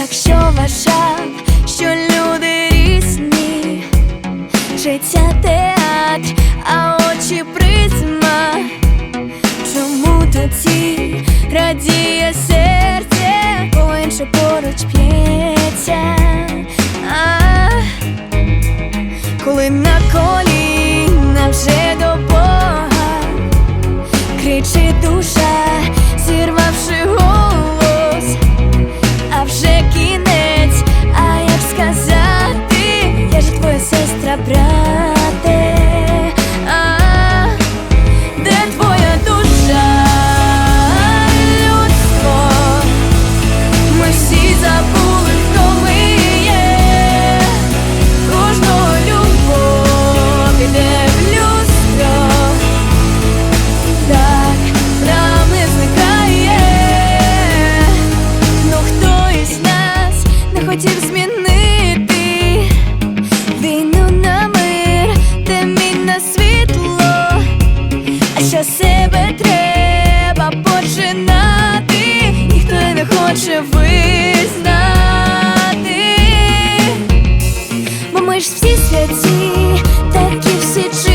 якщо вважав, що люди різні, життя театр, а очі призма, чому тоді радіє серце, бо інше поруч п'ється, коли на на ніхто не хоче визнати, бо ми ж всі святі, так і всі.